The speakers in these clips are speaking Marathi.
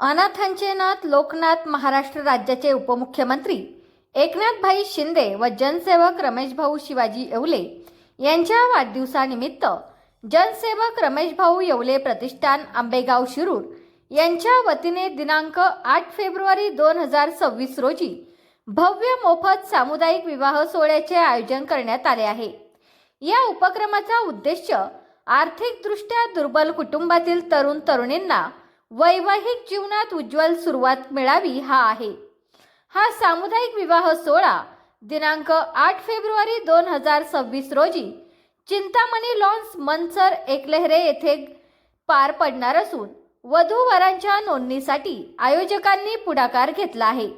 अनाथांचे नाथ लोकनाथ महाराष्ट्र राज्याचे उपमुख्यमंत्री एकनाथभाई शिंदे व जनसेवक रमेशभाऊ शिवाजी येवले यांच्या वाढदिवसानिमित्त जनसेवक रमेशभाऊ येवले प्रतिष्ठान आंबेगाव शिरूर यांच्या वतीने दिनांक आठ फेब्रुवारी दोन हजार सव्वीस रोजी भव्य मोफत सामुदायिक विवाह सोहळ्याचे आयोजन करण्यात आले आहे. या उपक्रमाचा उद्देश आर्थिकदृष्ट्या दुर्बल कुटुंबातील तरुण तरुणींना वैवाहिक जीवनात उज्ज्वल सुरुवात मिळावी हा आहे. हा सामुदायिक विवाह सोहळा दिनांक आठ फेब्रुवारी दोन हजार सव्वीस रोजी चिंतामणी लॉन्स मनसर एकलेहरे येथे पार पडणार असून वधू वरांच्या नोंदणीसाठी आयोजकांनी पुढाकार घेतला आहे.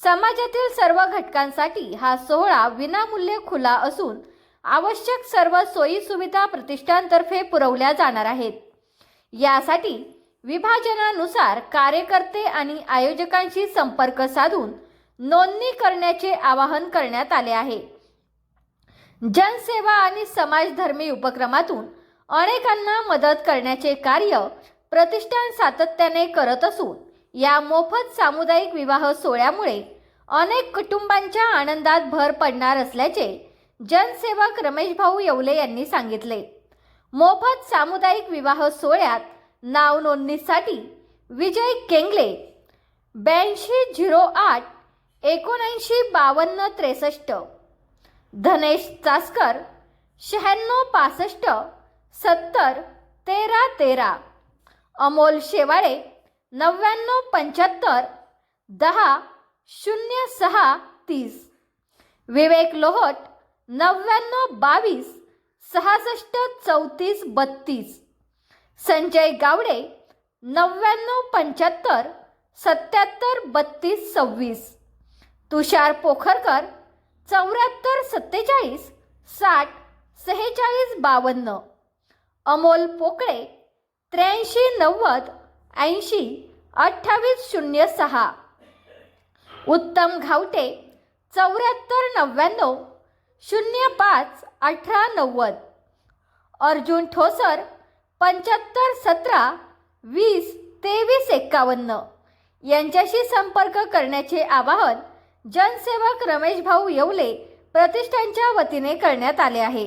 समाजातील सर्व घटकांसाठी हा सोहळा विनामूल्य खुला असून आवश्यक सर्व सोयी सुविधा प्रतिष्ठानतर्फे पुरवल्या जाणार आहेत. यासाठी विभाजनानुसार कार्यकर्ते आणि आयोजकांशी संपर्क साधून नोंदणी करण्याचे आवाहन करण्यात आले आहे. जनसेवा आणि समाजधर्मी उपक्रमातून अनेकांना मदत करण्याचे कार्य प्रतिष्ठान सातत्याने करत असून या मोफत सामुदायिक विवाह सोहळ्यामुळे अनेक कुटुंबांच्या आनंदात भर पडणार असल्याचे जनसेवक रमेशभाऊ येवले यांनी सांगितले. मोफत सामुदायिक विवाह सोहळ्यात नाव नोंदणीसाठी विजय केंगले ब्याऐंशी झिरो आठ एकोणऐंशी बावन्न त्रेसष्ट. धनेश चासकर शहाण्णव पासष्ट सत्तर तेरा तेरा. अमोल शेवाळे नव्याण्णव पंच्याहत्तर दहा शून्य सहा तीस. विवेक लोहट नव्याण्णव बावीस सहासष्ट चौतीस बत्तीस. संजय गावडे नव्याण्णव पंच्याहत्तर सत्याहत्तर बत्तीस सव्वीस. तुषार पोखरकर चौऱ्याहत्तर सत्तेचाळीस साठ सेहेचाळीस बावन्न. अमोल पोकळे त्र्याऐंशी नव्वद ऐंशी अठ्ठावीस शून्य सहा. उत्तम घावटे चौऱ्याहत्तर नव्याण्णव शून्य पाच अठरा नव्वद. अर्जुन ठोसर पंच्याहत्तर सतरा वीस तेवीस एक्कावन्न यांच्याशी संपर्क करण्याचे आवाहन जनसेवक रमेश भाऊ येवले प्रतिष्ठानच्या वतीने करण्यात आले आहे.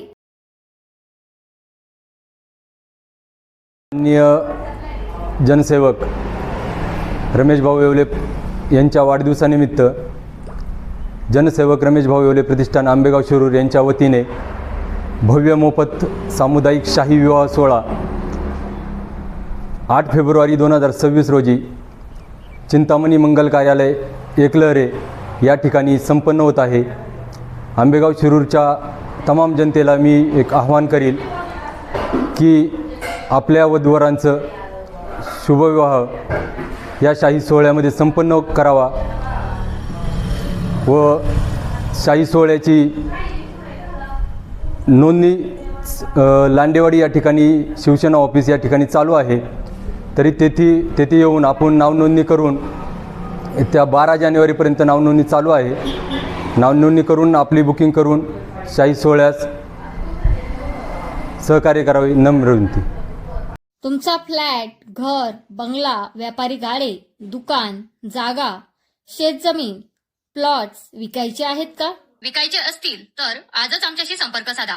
जनसेवक रमेश भाऊ येवले यांच्या वाढदिवसानिमित्त जनसेवक रमेश भाऊ येवले प्रतिष्ठान आंबेगाव शिरूर यांच्या वतीने भव्य मोफत सामुदायिक शाही विवाह सोहळा आठ फेब्रुवारी दोन हजार सव्वीस रोजी चिंतामणी मंगल कार्यालय एकलहरे या ठिकाणी संपन्न होत आहे. आंबेगाव शिरूरच्या तमाम जनतेला मी एक आव्हान करील की आपल्या वधवरांचं शुभविवाह या शाही सोहळ्यामध्ये संपन्न करावा व शाही सोहळ्याची नोंदणी लांडेवाडी या ठिकाणी शिवसेना ऑफिस या ठिकाणी चालू आहे. तरी तेथे तेथे येऊन आपण नावनोंदणी करून त्या बारा जानेवारीपर्यंत नावनोंदणी चालू आहे. नावनोंदणी करून आपली बुकिंग करून शाही सोहळ्यास सहकार्य करावे नम्र विनंती. तुमचा फ्लॅट घर बंगला व्यापारी गाडे दुकान जागा शेतजमीन प्लॉट्स विकायचे आहेत का? विकायचे असतील तर आजच आमच्याशी संपर्क साधा.